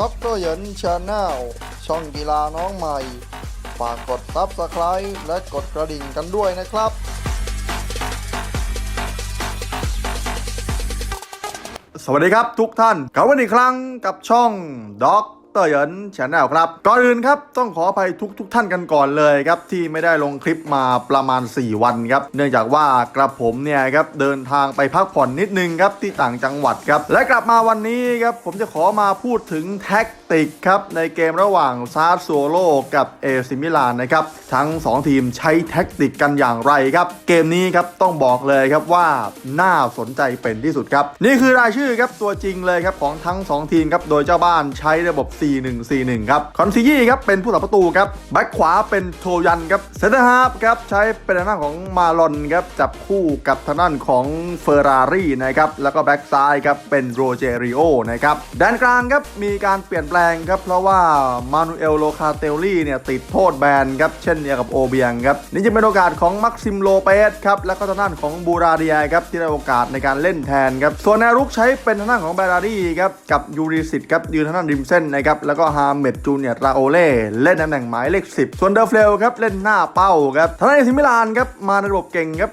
ด็อกเตอร์เหยินชาแนลช่องกีฬาน้องใหม่ ฝากกดซับสไคร b e และกดกระดิ่งกันด้วยนะครับ สวัสดีครับทุกท่านกลับมาอีกครั้งกับช่องด็อก เตอร์เหยินชาแนลครับ ก่อนอื่นครับ ต้องขออภัยทุกทุกท่านกันก่อนเลยครับ ที่ไม่ได้ลงคลิปมาประมาณ 4 วันครับ เนื่องจากว่ากระผมเนี่ยครับ เดินทางไปพักผ่อนนิดนึงครับ ที่ต่างจังหวัดครับ และกลับมาวันนี้ครับ ผมจะขอมาพูดถึงแท็กติกครับ ในเกมระหว่างซาร์โซโลกับเอซิมิลานนะครับทั้ง 2 ทีมใช้แท็กติกกันอย่างไรครับ เกมนี้ครับต้องบอกเลยครับว่าน่าสนใจเป็นที่สุดครับนี่คือรายชื่อครับตัวจริงเลยครับของทั้ง 2 ทีมครับโดยเจ้าบ้านใช้ระบบ4-1-4-1 ครับ คอนซิยี่ครับ เป็นผู้สับประตูครับ แบ็คขวาเป็นโทยันครับเซนเตอร์ฮาร์ฟครับ ใช้เป็นทางด้านของมาลอนครับ จับคู่กับทางด้านของเฟอร์รารี่นะครับ แล้วก็แบ็คซ้ายครับ เป็นโรเจริโอนะครับแดนกลางครับ มีการเปลี่ยนแปลงครับ เพราะว่ามานูเอลโลคาเตลลี่เนี่ยติดโทษแบนครับเช่นเดียวกับโอเบียงครับนี่จะเป็นโอกาสของมักซิมโลเปสครับแล้วก็ทางด้านของบูราเดียครับที่ได้โอกาสในการเล่นแทนครับส่วนแนวรุกใช้เป็นทางด้านของแบรารี่ครับกับยูริสิตครับยืนทางด้านริมเส้นนะครับแล้วก็ฮาเมดจูเนียร์ราโอเล่เล่นตำแหน่งหมายเลข 10 ส่วนเดอร์เฟลครับเล่นหน้าเป้าครับทางด้านซิมิลานครับมาในระบบเก่งครับ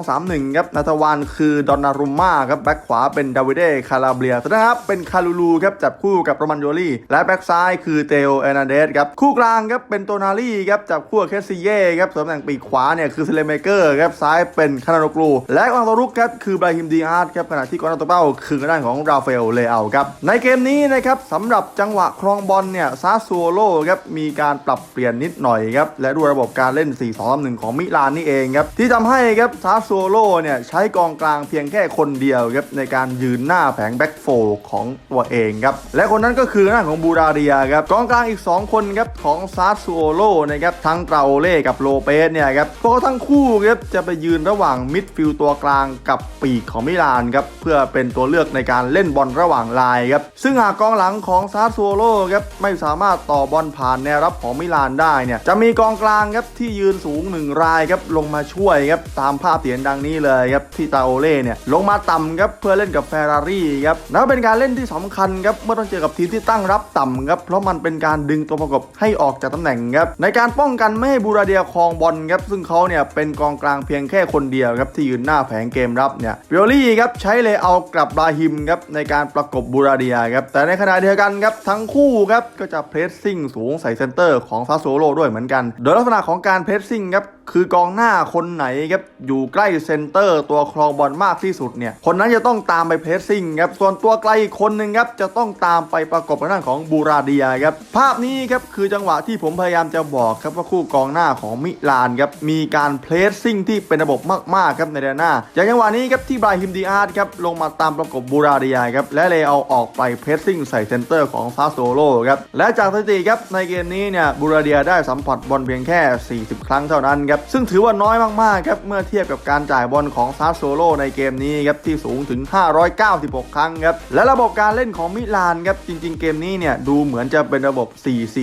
4-2-3-1 ครับนาทวานคือดอนนารุมมาครับแบ็คขวาเป็นดาวิเดคาราเบียนะครับเป็นคาลูลูครับจับคู่กับโรมันโยลี่และแบ็คซ้ายคือเตโอเอนาเดสครับคู่กลางครับเป็นโตนาลี่ครับจับคู่กับเคสซิเย่ครับส่วนตำแหน่งปีกขวาเนี่ยคือเซเลเมเกอร์ครับซ้ายเป็นคานาโนกลูและกองตัวรุกครับคือบราฮิมดีอาร์ตครับขณะที่กองตัวเป้าคือด้านของราฟาเอลเลอาครับในเกมนี้นะครับสำหรับจังหวะครองบอลเนี่ยซาซูโลครับมีการปรับเปลี่ยนนิดหน่อยครับและด้วยระบบการเล่น 4-2-3-1ของมิลานนี่เองครับที่ทำให้ครับซาซูโลเนี่ยใช้กองกลางเพียงแค่คนเดียวครับในการยืนหน้าแผงแบ็กโฟของตัวเองครับและคนนั้นก็คือหน้าของบูราเรียครับกองกลางอีก 2 คนครับของซาซูโลนะครับทั้งเตราเล่กับโลเปสเนี่ยครับพวกเขาทั้งคู่ครับจะไปยืนระหว่างมิดฟิลด์ตัวกลางกับปีกของมิลานครับเพื่อเป็นตัวเลือกในการเล่นบอลระหว่างลายครับซึ่งหากกองหลังของซาซูโลครับไม่สามารถต่อบอลผ่านแนวรับของมิลานได้เนี่ยจะมีกองกลางครับที่ยืนสูงหนึ่งรายครับลงมาช่วยครับตามภาพเตียนดังนี้เลยครับที่ตาโอเล่เนี่ยลงมาต่ำครับเพื่อเล่นกับเฟอร์รารี่ครับนับเป็นการเล่นที่สำคัญครับเมื่อต้องเจอกับทีมที่ตั้งรับต่ำครับเพราะมันเป็นการดึงตัวประกบให้ออกจากตำแหน่งครับในการป้องกันไม่ให้บูราเดียครองบอลครับซึ่งเขาเนี่ยเป็นกองกลางเพียงแค่คนเดียวครับที่ยืนหน้าแผงเกมรับเนี่ยเบลลี่ครับใช้เลยเอากลับบราฮิมครับในการประกบบูราเดียครับแต่ในขณะเดียวกันครับทั้งคู่ครับก็จะเพรสซิ่งสูงใส่เซนเตอร์ของซาโซโลด้วยเหมือนกัน โดยลักษณะของการเพรสซิ่งครับ คือกองหน้าคนไหนครับอยู่ใกล้เซนเตอร์ ตัวครองบอลมากที่สุดเนี่ยคนนั้นจะต้องตามไปเพรสซิ่งครับส่วนตัวไกลอีกคนหนึ่งครับจะต้องตามไปประกบกับหน้านของบูราเดียครับภาพนี้ครับคือจังหวะที่ผมพยายามจะบอกครับว่าคู่กองหน้าของมิลานครับมีการเพรสซิ่งที่เป็นระบบมากๆครับในแดนหน้าอย่างจังหวะนี้ครับที่บราฮิมดีอาร์ตครับลงมาตามประกบบูราเดียครับและเลยเอาออกไปเพรสซิ่งใส่เซนเตอร์ของซาโซโลครับและจากสถิติครับในเกมนี้เนี่ยบูราเดียได้สัมผัสบอลเพียงแค่ 40 ครั้งเท่านั้นครับซึ่งถือว่าน้อยมากๆครับเมื่อเทียบกับการจ่ายบอลของซาโซโลในเกมนี้ครับที่สูงถึง 596 ครั้งครับและระบบการเล่นของมิลานครับจริง ๆ เกมนี้เนี่ยดูเหมือนจะเป็นระบบ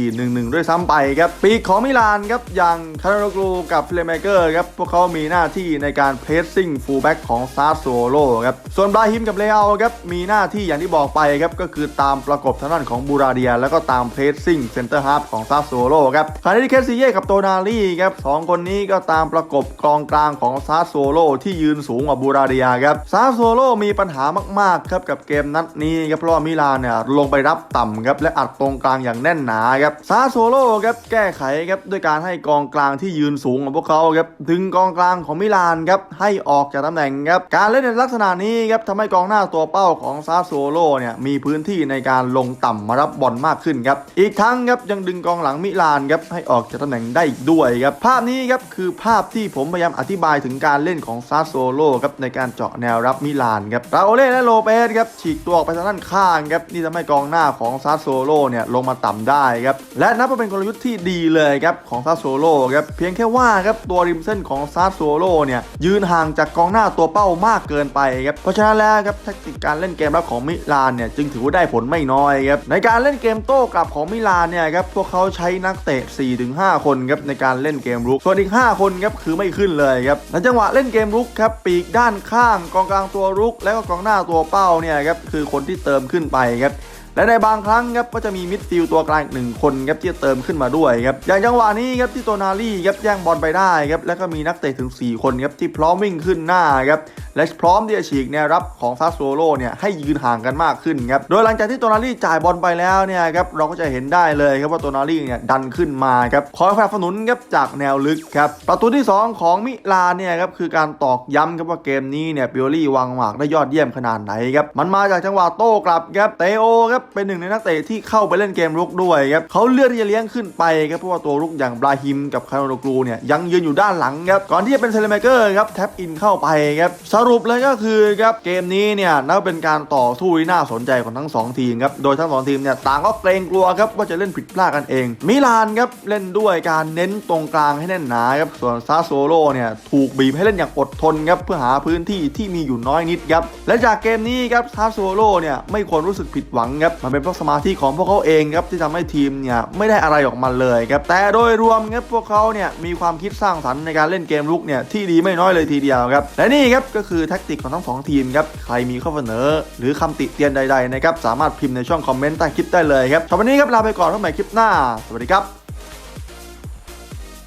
4-4-1-1 ด้วยซ้ำไปครับปีกของมิลานครับอย่างคาร์โกรูกับเฟลเมเกอร์ครับพวกเขามีหน้าที่ในการเพรสซิ่งฟูลแบ็กของซาโซโลครับส่วนบราฮิมกับเลอาครับมีหน้าที่อย่างที่บอกไปครับก็คือตามประกบทางด้านของบูราเดีย แล้วก็ตามเพรสซิ่งเซนเตอร์ฮาร์ฟของซาโซโลครับขณะที่เคสซิเย่กับโตนาลีครับสองคนนี้ก็ตามประกบกองกลางของซาโซโลที่ยืนสูงกว่าบูราเดียครับซาโซโลมีปัญหามากๆครับกับเกมนัดนี้ครับเพราะว่ามิลานเนี่ยลงไปรับต่ำครับและอัดตรงกลางอย่างแน่นหนาครับซาโซโลครับแก้ไขครับด้วยการให้กองกลางที่ยืนสูงของพวกเขาครับดึงกองกลางของมิลานครับให้ออกจากตำแหน่งครับการเล่นในลักษณะนี้ครับทำให้กองหน้าตัวเป้าของซาโซโลเนี่ยมีพื้นที่ในการลงต่ำมารับบอลมากขึ้นครับอีกทั้งครับยังดึงกองหลังมิลานครับให้ออกจากตำแหน่งได้อีกด้วยครับภาพนี้ครับคือภาพที่ผมพยายามอธิบายถึงการเล่นของซาโซโลครับในการเจาะแนวรับมิลานครับราโอเล่และโลเปสครับฉีกตัวออกไปทางด้านข้างครับนี่ทำให้กองหน้าของซาโซโลเนี่ยลงมาต่ำได้ครับและนับว่าเป็นกลยุทธ์ที่ดีเลยครับของซาโซโลครับเพียงแค่ว่าครับตัวริมเส้นของซาโซโลเนี่ยยืนห่างจากกองหน้าตัวเป้ามากเกินไปครับเพราะฉะนั้นแล้วครับแทคติกการเล่นเกมรับของมิลานเนี่ยจึงถือว่าได้ผลไม่น้อยครับในการเล่นเกมโต้กลับของมิลานเนี่ยครับพวกเขาใช้นักเตะ 4-5 คนครับในการเล่นเกมรุกส่วนอีก5 คนครับคือไม่ขึ้นเลยครับในจังหวะเล่นเกมรุกครับปีกด้านข้างกองกลางตัวรุก แล้วก็กองหน้าตัวเป้าเนี่ยครับคือคนที่เติมขึ้นไปครับและในบางครั้งครับก็จะมีมิดฟิลตัวกลางอีกหนึ่งคนครับที่เติมขึ้นมาด้วยครับอย่างจังหวะนี้ครับที่โตนาลี่ครับแย่งบอลไปได้ครับแล้วก็มีนักเตะถึง 4 คนครับที่พร้อมวิ่งขึ้นหน้าครับ และพร้อมที่จะฉีกแนวรับของซาสโซโลเนี่ยให้ยืนห่างกันมากขึ้นครับโดยหลังจากที่โตนาลี่จ่ายบอลไปแล้วเนี่ยครับเราก็จะเห็นได้เลยครับว่าโตนาลี่เนี่ยดันขึ้นมาครับคอยสนับสนุนครับจากแนวลึกครับประตูที่ 2 ของมิลานเนี่ยครับคือการตอกย้ำครับว่าเกมนี้เนี่ยปิโอลี่วางหมากได้ยอดเยี่ยมขนาดไหนครับมันมาจากจังหวะโต้กลับครับเตโอครับเป็นหนึ่งในนักเตะที่เข้าไปเล่นเกมรุกด้วยครับเขาเลือกที่จะเลี้ยงขึ้นไปครับเพราะว่าตัวรุกอย่างบราฮิมกับคาร์โนกรูเนี่ยยังยืนอยู่ด้านหลังครับก่อนที่จะเป็นเซเลเมเกอร์ครับแท็บอินเข้าไปครับสรุรุปเลยก็คือครับเกมนี้เนี่ยนับเป็นการต่อสู้ที่น่าสนใจของทั้งสองทีมครับโดยทั้งสองทีมเนี่ยต่างก็เกรงกลัวครับว่าจะเล่นผิดพลาดกันเอง มิลานครับเล่นด้วยการเน้นตรงกลางให้แน่นหนาครับส่วนซาโซโลเนี่ยถูกบีบให้เล่นอย่างอดทนครับเพื่อหาพื้นที่ที่มีอยู่น้อยนิดครับและจากเกมนี้ครับซาโซโลเนี่ยไม่ควรรู้สึกผิดหวังครับมันเป็นเพราะสมาธิของพวกเขาเองครับที่ทำให้ทีมเนี่ยไม่ได้อะไรออกมาเลยครับแต่โดยรวมครับพวกเขาเนี่ยมีความคิดสร้างสรรค์ในการเล่นเกมลุกเนี่ยที่ดีไม่น้อยเลยทีเดียวครับและนี่ครับก็คือือแท็กติกของทั้งสองทีมครับใครมีข้อเสนอ หรือคำติเตียนใดๆนะครับสามารถพิมพ์ในช่องคอมเมนต์ใต้คลิปได้เลยครับสำหรับวันนี้ครับลาไปก่อนพบใหม่คลิปหน้า สวัสดีครับ